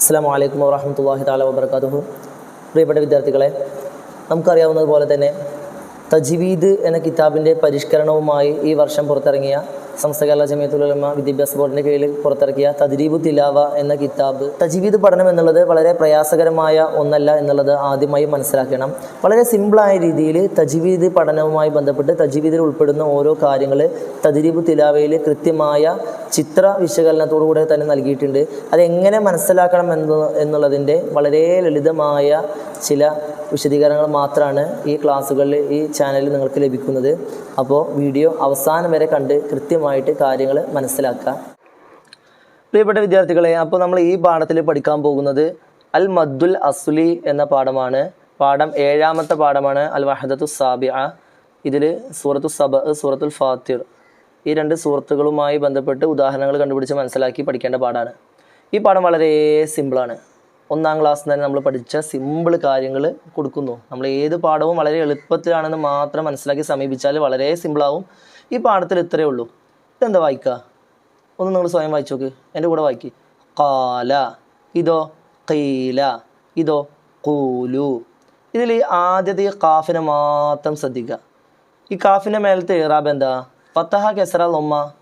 അസ്സാം വലൈക്കും വാഹമത്തല്ലാഹി താല വബർക്കാത്തുഹു പ്രിയപ്പെട്ട വിദ്യാർത്ഥികളെ നമുക്കറിയാവുന്നതുപോലെ തന്നെ തജ്വീദ് എന്ന കിതാബിന്റെ പരിഷ്കരണവുമായി ഈ വർഷം പുറത്തിറങ്ങിയ സംസ്ഥ കേരള ജമിയത്തുലമ വിദ്യാഭ്യാസ ബോർഡിന്റെ കീഴിൽ പുറത്തിറക്കിയ തദ്രീബു തിലാവ എന്ന കിതാബ്. തജ്വീദ് പഠനം എന്നുള്ളത് വളരെ പ്രയാസകരമായ ഒന്നല്ല എന്നുള്ളത് ആദ്യമായി മനസ്സിലാക്കണം. വളരെ സിമ്പിളായ രീതിയിൽ തജ്വീദ് പഠനവുമായി ബന്ധപ്പെട്ട് തജ്വീദിൽ ഉൾപ്പെടുന്ന ഓരോ കാര്യങ്ങൾ തദ്രീബു തിലാവയിൽ കൃത്യമായ ചിത്ര വിശകലനത്തോടുകൂടെ തന്നെ നൽകിയിട്ടുണ്ട്. അതെങ്ങനെ മനസ്സിലാക്കണം എന്ന് എന്നുള്ളതിന്റെ വളരെ ലളിതമായ ചില വിശദീകരണങ്ങൾ മാത്രമാണ് ഈ ക്ലാസ്സുകളിൽ ഈ ചാനലിൽ നിങ്ങൾക്ക് ലഭിക്കുന്നത്. അപ്പോൾ വീഡിയോ അവസാനം വരെ കണ്ട് കൃത്യമായിട്ട് കാര്യങ്ങൾ മനസ്സിലാക്കുക. പ്രിയപ്പെട്ട വിദ്യാർത്ഥികളെ അപ്പോൾ നമ്മൾ ഈ പാഠത്തിൽ പഠിക്കാൻ പോകുന്നത് അൽ മദ്ദുൽ അസുലി എന്ന പാഠമാണ്. പാഠം ഏഴാമത്തെ പാഠമാണ് അൽ വഹദത്തു സാബിഅ. ഇതിൽ സൂറത്തു സബ സൂറത്തുൽ ഫാത്തിർ ഈ രണ്ട് സൂറത്തുകളുമായി ബന്ധപ്പെട്ട് ഉദാഹരണങ്ങൾ കണ്ടുപിടിച്ച് മനസ്സിലാക്കി പഠിക്കേണ്ട പാഠമാണ് ഈ പാഠം വളരെ സിമ്പിളാണ് ഒന്നാം ക്ലാസ് തന്നെ നമ്മൾ പഠിച്ച സിമ്പിൾ കാര്യങ്ങൾ കൊടുക്കുന്നു. നമ്മൾ ഏത് പാഠവും വളരെ എളുപ്പത്തിലാണെന്ന് മാത്രം മനസ്സിലാക്കി സമീപിച്ചാൽ വളരെ സിമ്പിളാവും ഈ പാഠത്തിൽ ഇത്രയേ ഉള്ളൂ. ഇതെന്താ വായിക്കുക ഒന്ന് നിങ്ങൾ സ്വയം വായിച്ചു നോക്ക്. എന്റെ കൂടെ വായിക്ക്. കാല ഇതോ കീല ഇതോ കൂലു ഇതിൽ ആദ്യത്തെ ഈ കാഫിനെ മാത്രം ശ്രദ്ധിക്കുക ഈ കാഫിന്റെ മേലത്തെ ഇറാബ് എന്താ? ഫത്തഹ കെസറ ലൊമ്മ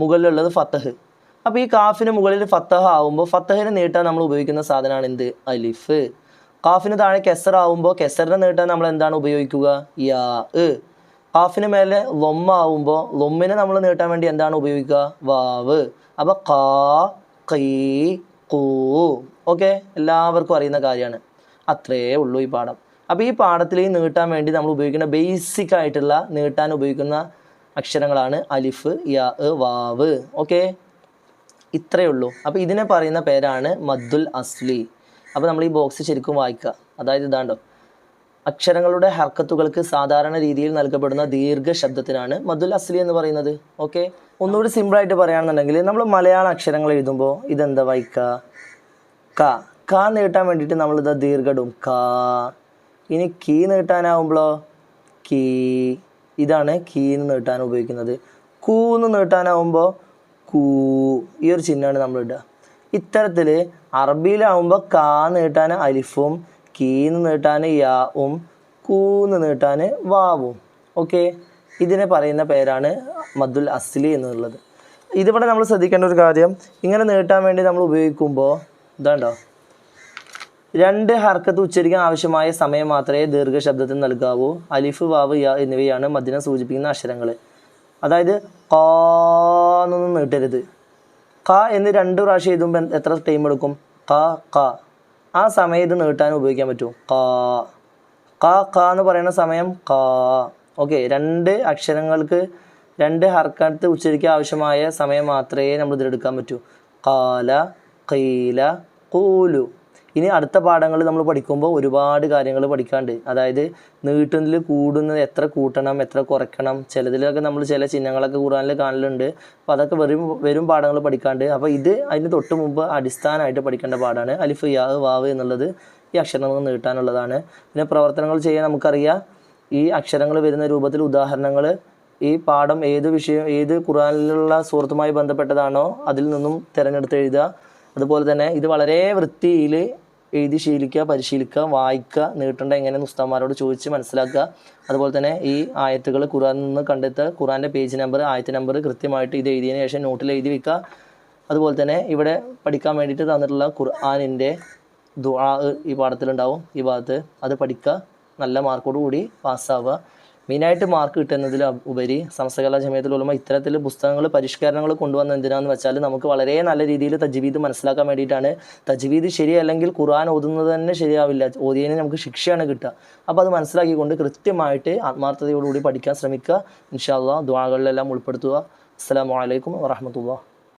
മുകളിലുള്ളത് ഫത്തഹ്. അപ്പോൾ ഈ കാഫിന് മുകളിൽ ഫത്തഹ ആവുമ്പോൾ ഫത്തഹിനെ നീട്ടാൻ നമ്മൾ ഉപയോഗിക്കുന്ന സാധനമാണ് എന്ത്? അലിഫ്. കാഫിന് താഴെ കെസർ ആവുമ്പോൾ കെസറിനെ നീട്ടാൻ നമ്മൾ എന്താണ് ഉപയോഗിക്കുക? യാ കാഫിന് മേലെ ലൊമ്മ ആവുമ്പോൾ ലൊമ്മിനെ നമ്മൾ നീട്ടാൻ വേണ്ടി എന്താണ് ഉപയോഗിക്കുക? വാവ്. അപ്പോൾ കാ കൈ കൂ. ഓക്കെ? എല്ലാവർക്കും അറിയുന്ന കാര്യമാണ്. അത്രേ ഉള്ളൂ ഈ പാഠം. അപ്പോൾ ഈ പാഠത്തിൽ ഈ നീട്ടാൻ വേണ്ടി നമ്മൾ ഉപയോഗിക്കുന്ന ബേസിക് ആയിട്ടുള്ള നീട്ടാൻ ഉപയോഗിക്കുന്ന അക്ഷരങ്ങളാണ് അലിഫ് യാ വാവ്. ഓക്കെ? ഇത്രയേ ഉള്ളൂ. അപ്പോൾ ഇതിനെ പറയുന്ന പേരാണ് മദ്ദുൽ അസ്ലി. അപ്പോൾ നമ്മൾ ഈ ബോക്സ് ശരിക്കും വായിക്കുക. അതായത് ഇതാണ്ടോ. അക്ഷരങ്ങളുടെ ഹർക്കത്തുകൾക്ക് സാധാരണ രീതിയിൽ നൽകപ്പെടുന്ന ദീർഘ ശബ്ദത്തിനാണ് മദ്ദുൽ അസ്ലി എന്ന് പറയുന്നത്. ഓക്കെ? ഒന്നുകൂടി സിമ്പിളായിട്ട് പറയുകയാണെന്നുണ്ടെങ്കിൽ നമ്മൾ മലയാള അക്ഷരങ്ങൾ എഴുതുമ്പോൾ ഇതെന്താ വായിക്കുക ക. ക നീട്ടാൻ വേണ്ടിയിട്ട് നമ്മളിത് ദീർഘടും ക. ഇനി കീ നീട്ടാനാവുമ്പോഴോ കീ. ഇതാണ് കീന്ന് നീട്ടാൻ ഉപയോഗിക്കുന്നത്. കൂന്ന് നീട്ടാനാവുമ്പോൾ കൂ ഈ ഒരു ചിഹ്നമാണ് നമ്മൾ ഇടുക. ഇത്തരത്തിൽ അറബിയിലാവുമ്പോൾ കാ നീട്ടാൻ അലിഫും കീന്ന് നീട്ടാൻ യാവും കൂന്ന് നീട്ടാൻ വാവും. ഓക്കെ? ഇതിനെ പറയുന്ന പേരാണ് മദ്ദുൽ അസ്ലി എന്നുള്ളത്. ഇതിവിടെ നമ്മൾ ശ്രദ്ധിക്കേണ്ട ഒരു കാര്യം ഇങ്ങനെ നീട്ടാൻ വേണ്ടി നമ്മൾ ഉപയോഗിക്കുമ്പോൾ ഇതാണ്ടോ? രണ്ട് ഹർക്കത്ത് ഉച്ചരിക്കാൻ ആവശ്യമായ സമയം മാത്രമേ ദീർഘശബ്ദത്തിന് നൽകാവൂ. അലിഫ് വാവ് യ എന്നിവയാണ് മദ്ദിനെ സൂചിപ്പിക്കുന്ന അക്ഷരങ്ങൾ അതായത് കാന്നൊന്നും നീട്ടരുത്. ക എന്ന് രണ്ട് പ്രാവശ്യം എഴുതുമ്പോൾ എത്ര ടൈം എടുക്കും? ക ക ആ സമയം ഇത് നീട്ടാൻ ഉപയോഗിക്കാൻ പറ്റും. കാ ക ക എന്ന് പറയുന്ന സമയം കാ ഓക്കെ രണ്ട് അക്ഷരങ്ങൾക്ക് രണ്ട് ഹർക്കത്ത് ഉച്ചരിക്കാൻ ആവശ്യമായ സമയം മാത്രമേ നമ്മൾ ഇതിലെടുക്കാൻ പറ്റൂ. കാല കൈല കൂലു ഇനി അടുത്ത പാഠങ്ങൾ നമ്മൾ പഠിക്കുമ്പോൾ ഒരുപാട് കാര്യങ്ങൾ പഠിക്കാണ്ട്. അതായത് നീട്ടുന്നതിൽ കൂടുന്നത് എത്ര കൂട്ടണം എത്ര കുറയ്ക്കണം ചിലതിലൊക്കെ നമ്മൾ ചില ചിഹ്നങ്ങളൊക്കെ ഖുറാനിൽ കാണലുണ്ട്. അപ്പോൾ അതൊക്കെ വെറും വെറും പാഠങ്ങൾ പഠിക്കാണ്ട്. അപ്പോൾ ഇത് അതിന് തൊട്ട് മുമ്പ് അടിസ്ഥാനമായിട്ട് പഠിക്കേണ്ട പാഠമാണ്. അലിഫ് യാ വാവ് എന്നുള്ളത് ഈ അക്ഷരങ്ങൾ നീട്ടാനുള്ളതാണ്. പിന്നെ പ്രവർത്തനങ്ങൾ ചെയ്യാൻ നമുക്കറിയാം. ഈ അക്ഷരങ്ങൾ വരുന്ന രൂപത്തിൽ ഉദാഹരണങ്ങൾ ഈ പാഠം ഏത് വിഷയം ഏത് ഖുറാനിലുള്ള സുഹൃത്തുമായി ബന്ധപ്പെട്ടതാണോ അതിൽ നിന്നും തിരഞ്ഞെടുത്ത് എഴുതുക. അതുപോലെ തന്നെ ഇത് വളരെ വൃത്തിയിൽ എഴുതി ശീലിക്കുക പരിശീലിക്കുക വായിക്കുക നീട്ടേണ്ട എങ്ങനെ ഉസ്താന്മാരോട് ചോദിച്ച് മനസ്സിലാക്കുക. അതുപോലെ തന്നെ ഈ ആയത്തുകൾ ഖുറാനിൽ നിന്ന് കണ്ടെത്തുക. ഖുറാന്റെ പേജ് നമ്പർ ആയത്ത് നമ്പർ കൃത്യമായിട്ട് ഇത് എഴുതിയതിന് ശേഷം നോട്ടിൽ എഴുതി വെക്കുക. അതുപോലെ തന്നെ ഇവിടെ പഠിക്കാൻ വേണ്ടിയിട്ട് തന്നിട്ടുള്ള ഖുർആാനിന്റെ ദുആ ഈ പാഠത്തിലുണ്ടാവും. ഈ ഭാഗത്ത് അത് പഠിക്കുക. നല്ല മാർക്കോട് കൂടി പാസ്സാവുക മെയിനായിട്ട് മാർക്ക് കിട്ടുന്നതിൽ ഉപരി സംസ്ഥകലാ ജമയത്തിൽ ഉലമ ഇത്തരത്തിൽ പുസ്തകങ്ങൾ പരിഷ്കരണങ്ങൾ കൊണ്ടുവന്ന എന്തിനാന്ന് വെച്ചാൽ നമുക്ക് വളരെ നല്ല രീതിയിൽ തജ്വീദ് മനസ്സിലാക്കാൻ വേണ്ടിയിട്ടാണ്. തജ്വീദ് ശരിയല്ലെങ്കിൽ ഖുർആൻ ഓതുന്നത് തന്നെ ശരിയാവില്ല. ഓതിയതിന് നമുക്ക് ശിക്ഷയാണ് കിട്ടുക. അപ്പോൾ അത് മനസ്സിലാക്കിക്കൊണ്ട് കൃത്യമായിട്ട് ആത്മാർത്ഥതയോടുകൂടി പഠിക്കാൻ ശ്രമിക്കുക. ഇൻഷാ അള്ളാഹ് ദ്വാകളിലെല്ലാം ഉൾപ്പെടുത്തുക. അസ്സാം വലൈക്കും വറഹമത്തുള്ള